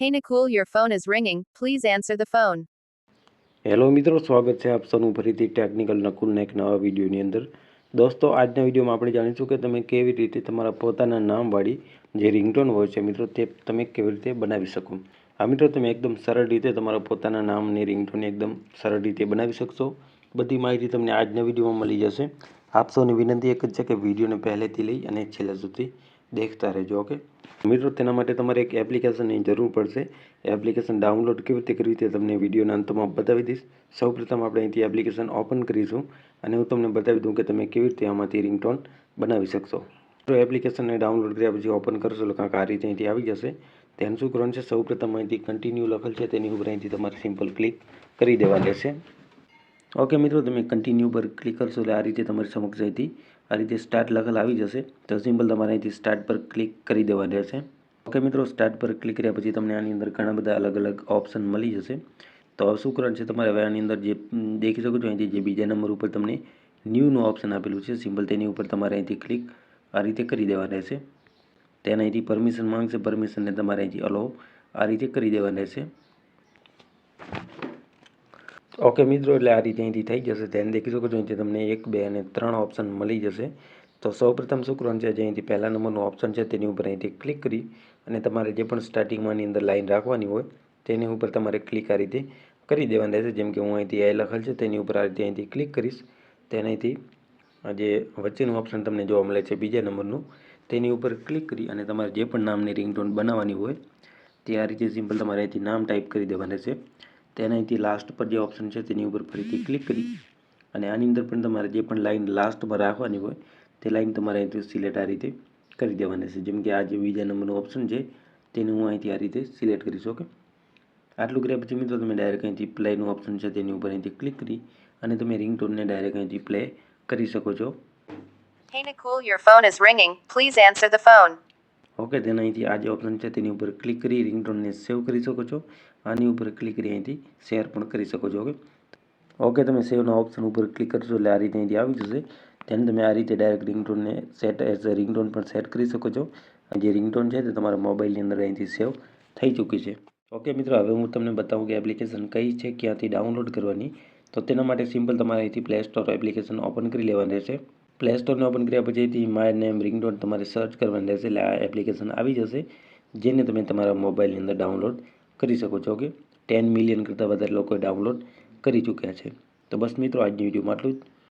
Hey Nikul your phone is ringing please answer the phone hello મિત્રો, સ્વાગત છે આપ સૌનું ફરીથી ટેકનિકલ નકુલના એક નવા વિડીયોની અંદર. દોસ્તો, આજના વિડીયોમાં આપણે જાણીશું કે તમે કેવી રીતે તમારા પોતાના નામવાળી જે રિંગટોન હોય છે મિત્રો, તે તમે કેવી રીતે બનાવી શકો. આ મિત્રો, તમે એકદમ સરળ રીતે તમારા પોતાના નામની રિંગટોન એકદમ સરળ રીતે બનાવી શકશો. બધી માહિતી તમને આજના વિડીયોમાં મળી જશે. આપ સૌની વિનંતી એક જ છે કે વિડીયોને પહેલેથી લઈ અને છેલ્લા સુધી દેખતા રહેજો, ઓકે? મિત્રો, તેના માટે તમારે એક એપ્લિકેશનની જરૂર પડશે. એપ્લિકેશન ડાઉનલોડ કેવી રીતે કરવી તે તમને વિડીયોના અંતમાં બતાવી દઈશ. સૌપ્રથમ આપણે અહીંથી એપ્લિકેશન ઓપન કરીશું અને હું તમને બતાવી દઉં કે તમે કેવી રીતે આમાંથી રિંગટોન બનાવી શકશો. તો એપ્લિકેશનને ડાઉનલોડ કર્યા પછી ઓપન કરશો એટલે કાંક આ રીતે અહીંથી આવી જશે. ધ્યાન શું કરવાનું છે? સૌપ્રથમ અહીંથી કન્ટિન્યુ લખેલ છે, તેની ઉપર અહીંથી તમારે સિમ્પલ ક્લિક કરી દેવા રહેશે. ઓકે, મિત્રો, તમે કન્ટિન્યુ પર ક્લિક કરશો એટલે આ રીતે તમારી સમક્ષ અહીંથી આ રીતે સ્ટાર્ટ લખેલ આવી જશે. તો સિમ્પલ તમારે અહીંથી સ્ટાર્ટ પર ક્લિક કરી દેવા રહેશે. ઓકે મિત્રો સ્ટાર્ટ પર ક્લિક કર્યા પછી તમને આની અંદર ઘણા બધા અલગ અલગ ઓપ્શન મળી જશે. તો શું કરવાનું છે તમારે? હવે આની અંદર જે દેખી શકો છો અહીંથી જે બીજા નંબર ઉપર તમને ન્યૂનું ઓપ્શન આપેલું છે. સિમ્પલ તેની ઉપર તમારે અહીંથી ક્લિક આ રીતે કરી દેવા રહેશે. તેને અહીંથી પરમિશન માંગશે. પરમિશનને તમારે અહીંથી અલો આ રીતે કરી દેવા રહેશે. ઓકે મિત્રો, એટલે આ રીતે અહીંથી થઈ જશે. ધ્યાન દેખી શકો છો અહીંથી તમને એક, બે અને ત્રણ ઓપ્શન મળી જશે, તો સૌપ્રથમ પ્રથમ કરવાનું છે? જે અહીંથી પહેલા નંબરનું ઓપ્શન છે, તેની ઉપર અહીંથી ક્લિક કરી અને તમારે જે પણ સ્ટાર્ટિંગમાંની અંદર લાઈન રાખવાની હોય, તેની ઉપર તમારે ક્લિક આ રીતે કરી દેવાની રહેશે. જેમ કે હું અહીંથી એ લખેલ છે, તેની ઉપર આ રીતે અહીંથી ક્લિક કરીશ. તેનાથી જે વચ્ચેનું ઓપ્શન તમને જોવા મળે છે, બીજા નંબરનું, તેની ઉપર ક્લિક કરી અને તમારે જે પણ નામની રિંગટોન બનાવવાની હોય, તે આ રીતે સિમ્પલ તમારે અહીંથી નામ ટાઈપ કરી દેવાનું રહેશે. તેને અહીંથી લાસ્ટ પર જે ઓપ્શન છે તેની ઉપર ફરીથી ક્લિક કરી અને આની અંદર પણ તમારે જે પણ લાઇન લાસ્ટમાં રાખવાની હોય તે લાઈન તમારે અહીંથી સિલેક્ટ આ રીતે કરી દેવાની છે જેમ કે આ જે બીજા નંબરનું ઓપ્શન છે તેને હું અહીંથી આ રીતે સિલેક્ટ કરીશ ઓકે આટલું કર્યા પછી મિત્રો તમે ડાયરેક્ટ અહીંથી પ્લેનું ઓપ્શન છે તેની ઉપર અહીંથી ક્લિક કરી અને તમે રિંગટોનને ડાયરેક્ટ અહીંથી પ્લે કરી શકો છો Hey Nicole, your phone is ringing. Please answer the phone. Okay તેને અહીંથી આ જે ઓપ્શન છે તેની ઉપર ક્લિક કરી રિંગટોનને સેવ કરી શકો છો. આની ઉપર ક્લિક કરી અહીંથી શેર પણ કરી શકો છો ઓકે ઓકે, તમે સેવના ઓપ્શન ઉપર ક્લિક કરશો એટલે આ રીતે અહીંથી આવી જશે. તેને તમે આ રીતે ડાયરેક્ટ રિંગટોનને સેટ એઝ અ રિંગટોન પણ સેટ કરી શકો છો. જે રિંગટોન છે તે તમારા મોબાઈલની અંદર અહીંથી સેવ થઈ ચૂકી છે. ઓકે, મિત્રો, હવે હું તમને બતાવું કે એપ્લિકેશન કઈ છે, ક્યાંથી ડાઉનલોડ કરવાની. તો તેના માટે સિમ્પલ તમારે અહીંથી પ્લે સ્ટોર એપ્લિકેશન ઓપન કરી લેવાની રહેશે. પ્લે સ્ટોરને ઓપન કર્યા પછી અહીંથી માય નેમ રિંગટોન તમારે સર્ચ કરવાની રહેશે એટલે આ એપ્લિકેશન આવી જશે, જેને તમે તમારા મોબાઈલની અંદર ડાઉનલોડ કરી શકો છો કે ટેન મિલિયન કરતાં વધારે લોકોએ ડાઉનલોડ કરી ચૂક્યા છે. તો બસ મિત્રો, આજની વિડીયોમાં આટલું જ.